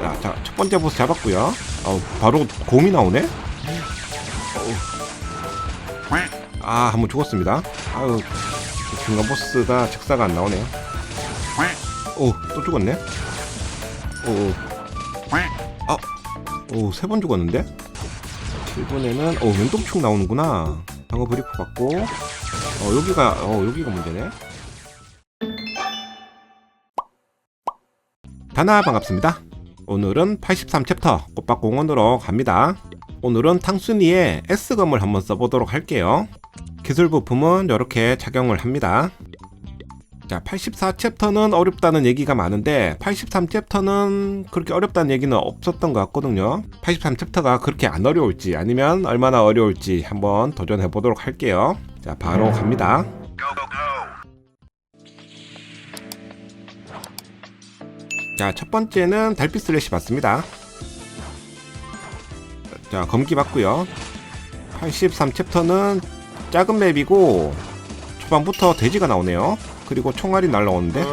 자, 자, 첫 번째 보스 잡았고요. 어, 바로 곰이 나오네. 어우. 아, 한번 죽었습니다. 아유, 중간 보스가 즉사가 안 나오네요. 오, 또 죽었네. 오, 아, 오, 세 번 죽었는데? 7분에는, 오, 연동축 나오는구나. 방어 브리프 받고, 어, 여기가, 어, 여기가 문제네. 다나 반갑습니다. 오늘은 83챕터 꽃밭공원으로 갑니다. 오늘은 탕순이의 S검을 한번 써보도록 할게요. 기술 부품은 이렇게 착용을 합니다. 자, 84챕터는 어렵다는 얘기가 많은데 83챕터는 그렇게 어렵다는 얘기는 없었던 것 같거든요. 83챕터가 그렇게 안 어려울지 아니면 얼마나 어려울지 한번 도전해 보도록 할게요. 자, 바로 갑니다. 자, 첫 번째는 달빛 슬래시 받습니다. 자, 검기 받고요. 83 챕터는 작은 맵이고 초반부터 돼지가 나오네요. 그리고 총알이 날라오는데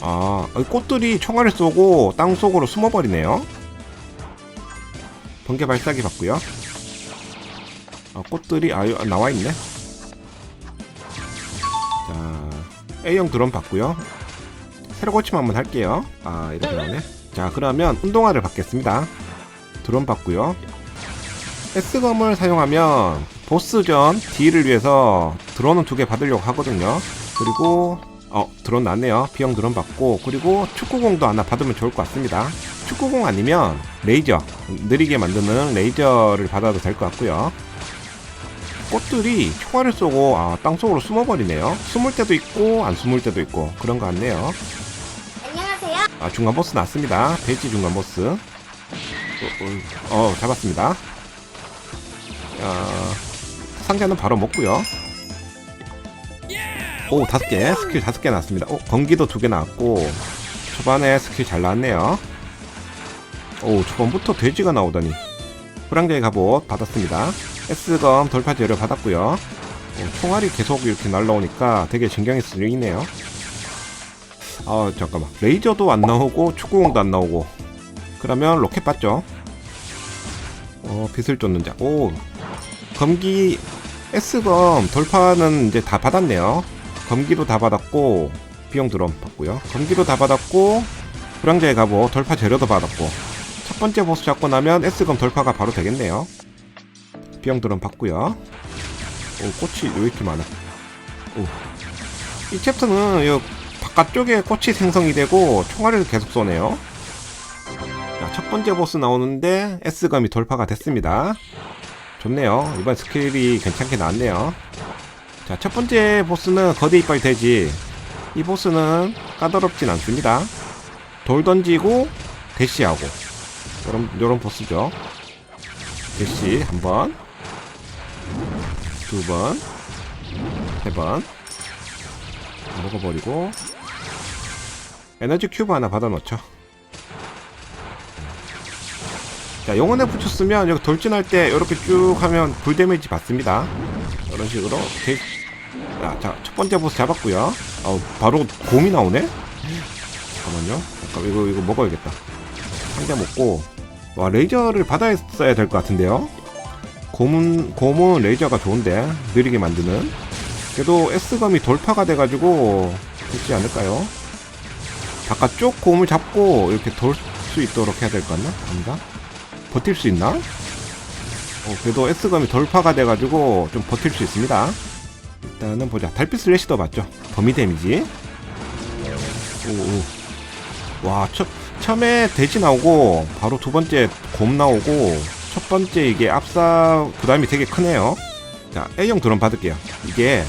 아, 이 꽃들이 총알을 쏘고 땅 속으로 숨어버리네요. 번개 발사기 받고요. 아, 꽃들이 아, 여- 나와 있네. 자, A형 드론 받고요. 새로 고침 한번 할게요. 아, 이렇게 나오네. 자, 그러면 운동화를 받겠습니다. 드론 받고요. S검을 사용하면 보스전 D를 위해서 드론은 두 개 받으려고 하거든요. 그리고 어 드론 났네요. B형 드론 받고 그리고 축구공도 하나 받으면 좋을 것 같습니다. 축구공 아니면 레이저 느리게 만드는 레이저를 받아도 될 것 같고요. 꽃들이 총알을 쏘고 아, 땅속으로 숨어버리네요. 숨을 때도 있고 안 숨을 때도 있고 그런 것 같네요. 아 중간 보스 났습니다. 돼지 중간 보스. 어, 어, 어, 잡았습니다. 어, 상자는 바로 먹고요. 오 다섯 개 스킬 다섯 개 나왔습니다. 오 건기도 두 개 나왔고 초반에 스킬 잘 나왔네요. 오 초반부터 돼지가 나오더니 호랑자의 갑옷 받았습니다. S검 돌파 재료 받았고요. 오, 총알이 계속 이렇게 날라오니까 되게 신경이 쓰이네요. 아 잠깐만. 레이저도 안 나오고 축구공도 안 나오고. 그러면 로켓 받죠? 어 빛을 쫓는 자오. 검기 S검. 돌파는 이제 다 받았네요. 검기도 다 받았고 비용 드럼 받고요. 검기도 다 받았고 불황자의 갑옷 돌파 재료도 받았고. 첫 번째 보스 잡고 나면 S검 돌파가 바로 되겠네요. 비용 드럼 받고요. 오 꽃이 왜 이렇게 많아? 오 이 챕터는 요 바깥쪽에 꽃이 생성이 되고 총알을 계속 쏘네요. 자, 첫 번째 보스 나오는데 S감이 돌파가 됐습니다. 좋네요. 이번 스킬이 괜찮게 나왔네요. 자, 첫 번째 보스는 거대 이빨 돼지. 이 보스는 까다롭진 않습니다. 돌 던지고 대시하고 요런, 요런 보스죠. 대시 한 번, 두 번, 세 번. 먹어버리고 에너지 큐브 하나 받아놓죠. 자 부츠 쓰면 여기 돌진할 때 이렇게 쭉 하면 불 데미지 받습니다. 이런 식으로 데... 자, 자, 첫 번째 보스 잡았고요. 어, 바로 곰이 나오네? 잠깐만요. 잠깐 이거 이거 먹어야겠다. 상자 먹고. 와 레이저를 받아야 될 것 같은데요. 곰은 곰은 레이저가 좋은데 느리게 만드는. 그래도 S검이 돌파가 돼가지고 되지 않을까요? 바깥쪽 곰을 잡고 이렇게 돌 수 있도록 해야 될 것 같나? 아닌가? 버틸 수 있나? 어, 그래도 S검이 돌파가 돼가지고 좀 버틸 수 있습니다. 일단은 보자. 달빛 슬래시도 맞죠? 범위 데미지. 오, 오. 와, 첫, 처음에 돼지 나오고, 바로 두 번째 곰 나오고, 첫 번째 이게 압사 부담이 되게 크네요. 자, A형 드론 받을게요. 이게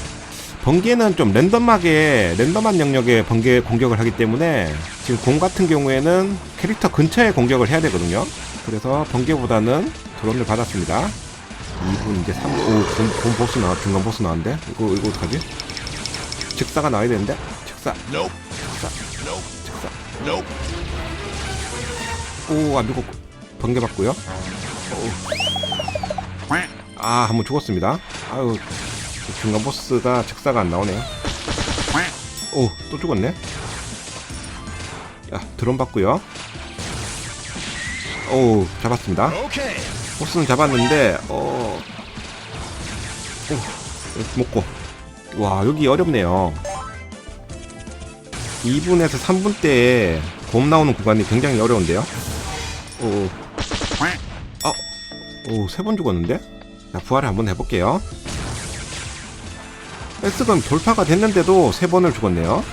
번개는 좀 랜덤하게 랜덤한 영역에 번개 공격을 하기 때문에 지금 공 같은 경우에는 캐릭터 근처에 공격을 해야 되거든요. 그래서 번개보다는 드론을 받았습니다. 2분 이제 3분 오, 본, 본 보스 나와 중간 보스 나왔는데 이거 이거 어떡하지? 즉사가 나와야 되는데 즉사 즉사 즉사 오안 죽었고 번개 받고요. 아, 한번 죽었습니다. 아유, 중간 보스가 즉사가 안 나오네요. 오, 또 죽었네. 야, 드론 받고요. 오, 잡았습니다. 보스는 잡았는데, 어, 오, 먹고. 와, 여기 어렵네요. 2분에서 3분 때에 곰 나오는 구간이 굉장히 어려운데요. 오, 아, 오, 세 번 죽었는데? 자, 부활을 한번 해볼게요. S금 돌파가 됐는데도 세 번을 죽었네요.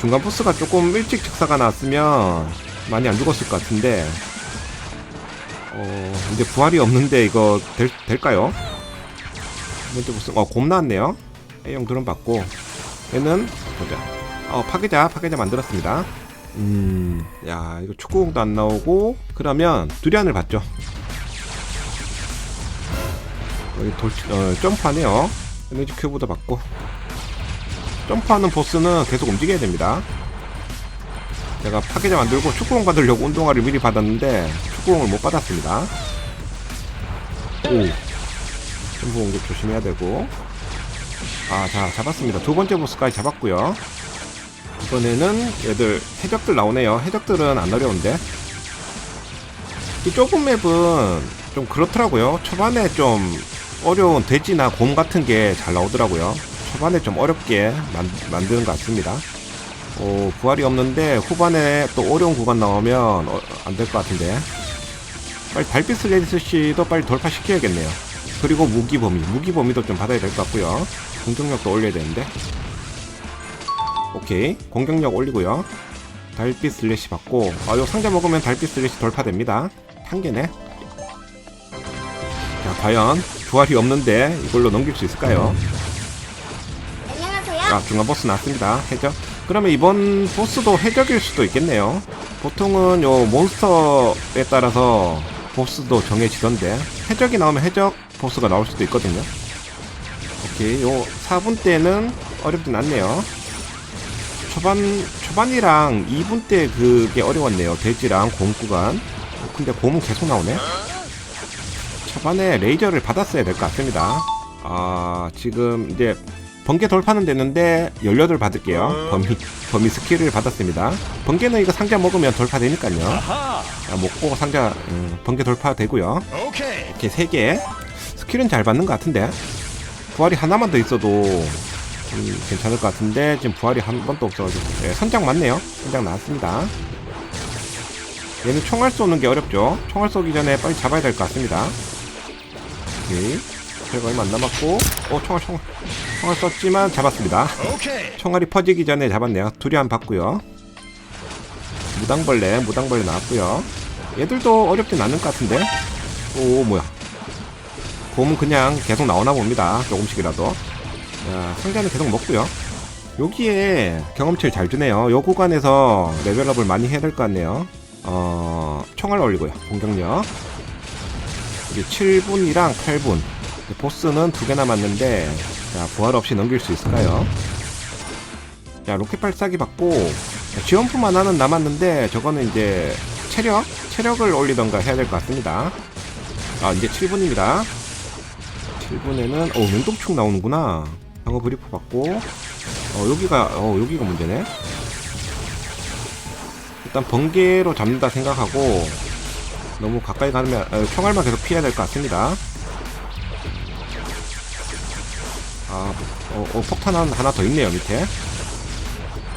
중간 보스가 조금 일찍 직사가 나왔으면 많이 안 죽었을 것 같은데, 어, 이제 부활이 없는데 이거 될, 될까요? 먼저 보스, 어, 곰 나왔네요. A형 드론 받고, 얘는, 보자. 어, 파괴자, 파괴자 만들었습니다. 음, 야, 이거 축구공도 안 나오고, 그러면 두리안을 받죠. 여기 돌, 어, 점프하네요. 에너지 큐브도 받고. 점프하는 보스는 계속 움직여야 됩니다. 제가 파괴자 만들고 축구공 받으려고 운동화를 미리 받았는데, 축구공을 못 받았습니다. 오. 점프 공격 조심해야 되고. 아, 자, 잡았습니다. 두 번째 보스까지 잡았고요. 이번에는 얘들 해적들 나오네요. 해적들은 안 어려운데. 이 좁은 맵은 좀 그렇더라고요. 초반에 좀 어려운 돼지나 곰 같은 게 잘 나오더라고요. 초반에 좀 어렵게 만, 만드는 것 같습니다. 어, 부활이 없는데 후반에 또 어려운 구간 나오면 어, 안될 것 같은데. 빨리 달빛 슬레이스시도 빨리 돌파시켜야겠네요. 그리고 무기 범위, 무기 범위도 좀 받아야 될 것 같고요. 공격력도 올려야 되는데. 오케이, 공격력 올리고요. 달빛 슬래시 받고, 아, 요 상자 먹으면 달빛 슬래시 돌파됩니다. 한 개네. 자, 과연 부활이 없는데 이걸로 넘길 수 있을까요? 아, 중간 보스 나왔습니다. 해적. 그러면 이번 보스도 해적일 수도 있겠네요. 보통은 요 몬스터에 따라서 보스도 정해지던데 해적이 나오면 해적 보스가 나올 수도 있거든요. 오케이, 요 4분 때는 어렵진 않네요. 초반 초반이랑 2분 때 그게 어려웠네요. 돼지랑 곰 구간. 근데 곰은 계속 나오네. 초반에 레이저를 받았어야 될 것 같습니다. 아, 지금 이제 번개 돌파는 됐는데 18 받을게요. 범위, 범위 스킬을 받았습니다. 번개는 이거 상자 먹으면 돌파되니까요. 자, 먹고 상자, 음, 번개 돌파되고요. 이렇게 3개. 스킬은 잘 받는 것 같은데. 부활이 하나만 더 있어도 음, 괜찮을 것 같은데, 지금 부활이 한 번도 없어가지고. 네, 선장 맞네요. 선장 나왔습니다. 얘는 총알 쏘는 게 어렵죠. 총알 쏘기 전에 빨리 잡아야 될 것 같습니다. 오케이. 제가 얼마 안 남았고, 어, 총알, 총알. 총알 썼지만 잡았습니다. 총알이 퍼지기 전에 잡았네요. 두리안 받고요. 무당벌레, 무당벌레 나왔고요. 얘들도 어렵진 않을 것 같은데. 오, 뭐야. 곰은 그냥 계속 나오나 봅니다. 조금씩이라도. 자, 상자는 계속 먹고요. 여기에 경험치를 잘 주네요. 요 구간에서 레벨업을 많이 해야 될 것 같네요. 어, 총알 올리고요. 공격력. 이제 7분이랑 8분. 보스는 두 개 남았는데, 자, 부활 없이 넘길 수 있을까요? 자, 로켓 발사기 받고, 지원품 하나는 남았는데, 저거는 이제, 체력? 체력을 올리던가 해야 될 것 같습니다. 아, 이제 7분입니다. 7분에는, 어, 맹독충 나오는구나. 방어 브리프 받고, 어, 여기가, 어, 여기가 문제네. 일단 번개로 잡는다 생각하고, 너무 가까이 가면, 어, 총알만 계속 피해야 될 것 같습니다. 아, 어, 어, 폭탄 한- 하나 더 있네요, 밑에.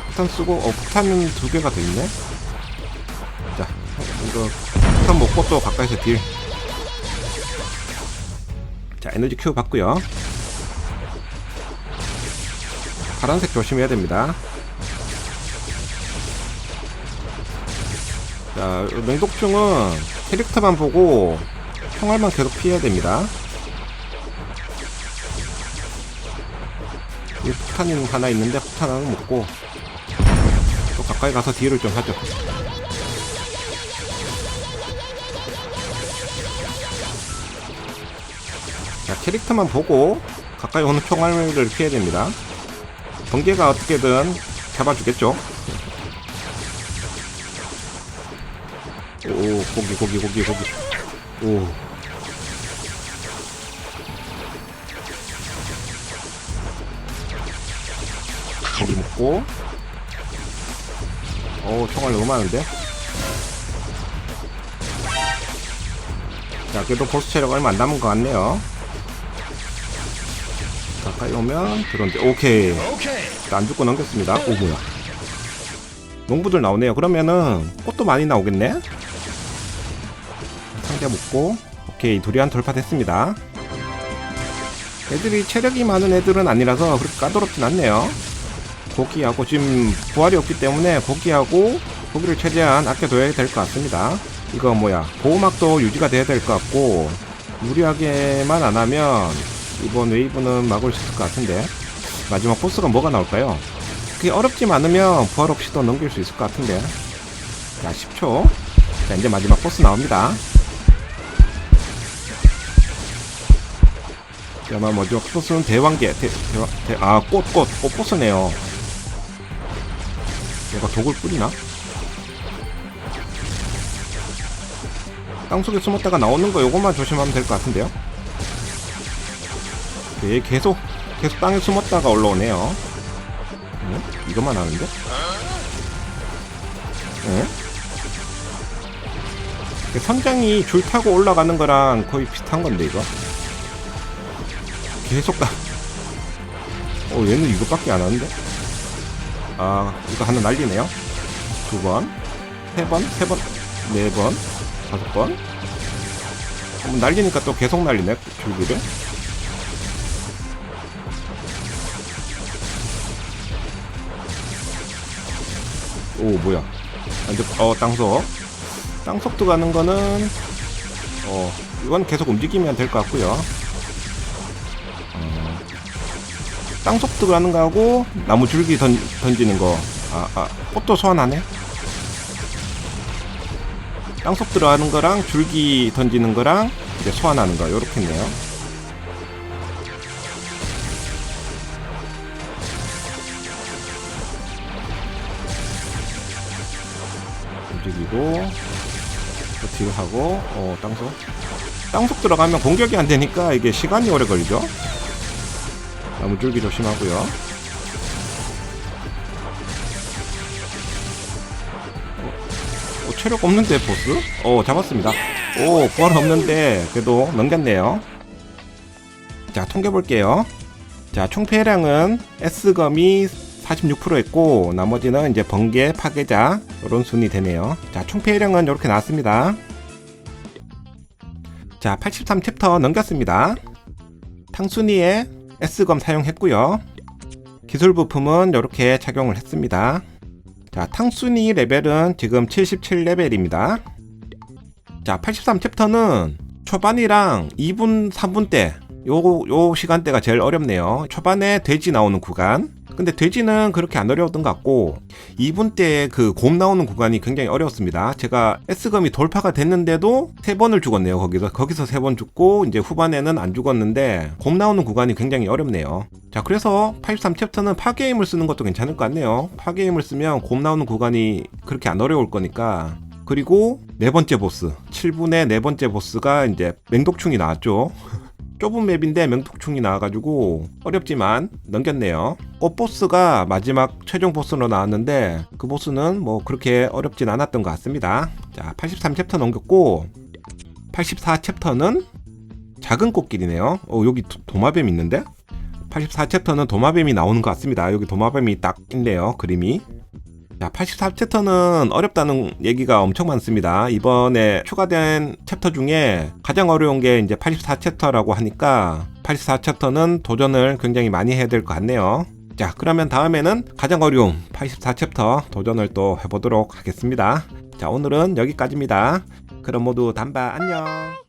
폭탄 쓰고, 어, 폭탄은 두 개가 더 있네? 자, 이거, 폭탄 먹고 또 가까이서 딜. 자, 에너지 큐 받고요 파란색 조심해야 됩니다. 자, 맹독충은 캐릭터만 보고 총알만 계속 피해야 됩니다. 여기 폭탄이 하나 있는데 폭탄 하나 먹고 또 가까이 가서 딜을 좀 하죠. 자, 캐릭터만 보고 가까이 오는 총알을 피해야 됩니다. 번개가 어떻게든 잡아주겠죠. 오, 고기, 고기, 고기, 고기. 오. 맞고 오 총알 너무 많은데? 자 그래도 보스 체력 얼마 안 남은 것 같네요. 가까이 오면 드론들. 오케이. 안 죽고 넘겼습니다. 오 뭐야. 농부들 나오네요. 그러면은 꽃도 많이 나오겠네? 상자 묶고. 오케이 두리안 돌파됐습니다. 애들이 체력이 많은 애들은 아니라서 그렇게 까다롭진 않네요. 고기하고 지금 부활이 없기 때문에 고기하고 고기를 최대한 아껴둬야 될 것 같습니다. 이거 뭐야 보호막도 유지가 돼야 될 것 같고 무리하게만 안 하면 이번 웨이브는 막을 수 있을 것 같은데. 마지막 보스가 뭐가 나올까요? 그게 어렵지 않으면 부활 없이도 넘길 수 있을 것 같은데. 자 10초. 자 이제 마지막 보스 나옵니다. 자 아마 마지막 보스는 대왕계 대, 대왕, 대, 아 꽃, 꽃, 꽃 보스네요 얘가 독을 뿌리나? 땅속에 숨었다가 나오는 거 요것만 조심하면 될 것 같은데요 얘 계속 계속 땅에 숨었다가 올라오네요 응? 이것만 하는데? 응? 그 선장이 줄 타고 올라가는 거랑 거의 비슷한 건데 이거 계속 가. 어 얘는 이것밖에 안 하는데? 아 이거 하나 날리네요. 두 번, 세 번, 세 번, 네 번, 다섯 번. 어, 날리니까 또 계속 날리네 줄기를. 오 뭐야? 완전 어 땅속. 땅속 들어가는 거는 어 이건 계속 움직이면 될 것 같고요. 땅속 들어가는 거 하고 나무 줄기 던, 던지는 거. 아, 아, 꽃도 소환하네. 땅속 들어가는 거랑 줄기 던지는 거랑 이제 소환하는 거 요렇게 네요 움직이고 버티고 하고 어 땅속 땅속 들어가면 공격이 안 되니까 이게 시간이 오래 걸리죠 나무 줄기 조심하고요. 어, 어, 체력 없는데 보스? 어 잡았습니다. 오 부활 없는데 그래도 넘겼네요. 자 통계 볼게요. 자 총패량은 S검이 46%였고 나머지는 이제 번개 파괴자 이런 순이 되네요. 자 총패량은 이렇게 나왔습니다. 자 83 챕터 넘겼습니다. 탕순이에 S검 사용했고요 기술 부품은 이렇게 착용을 했습니다 자 탕순이 레벨은 지금 77레벨입니다 자 83 챕터는 초반이랑 2분 3분 때 요, 요 시간대가 제일 어렵네요. 초반에 돼지 나오는 구간. 근데 돼지는 그렇게 안 어려웠던 것 같고 2분 때 그 곰 나오는 구간이 굉장히 어려웠습니다. 제가 S검이 돌파가 됐는데도 세 번을 죽었네요. 거기서 거기서 세 번 죽고 이제 후반에는 안 죽었는데 곰 나오는 구간이 굉장히 어렵네요. 자 그래서 83 챕터는 파괴임을 쓰는 것도 괜찮을 것 같네요. 파괴임을 쓰면 곰 나오는 구간이 그렇게 안 어려울 거니까 그리고 네 번째 보스 7분의 네 번째 보스가 이제 맹독충이 나왔죠. 좁은 맵인데 맹독충이 나와가지고 어렵지만 넘겼네요. 꽃보스가 마지막 최종 보스로 나왔는데 그 보스는 뭐 그렇게 어렵진 않았던 것 같습니다. 자, 83챕터 넘겼고 84챕터는 작은 꽃길이네요. 어, 여기 도, 도마뱀 있는데? 84챕터는 도마뱀이 나오는 것 같습니다. 여기 도마뱀이 딱 있네요. 그림이. 자, 84챕터는 어렵다는 얘기가 엄청 많습니다. 이번에 추가된 챕터 중에 가장 어려운 게 이제 84챕터라고 하니까 84챕터는 도전을 굉장히 많이 해야 될 것 같네요. 자, 그러면 다음에는 가장 어려운 84챕터 도전을 또 해보도록 하겠습니다. 자, 오늘은 여기까지입니다. 그럼 모두 단바 안녕!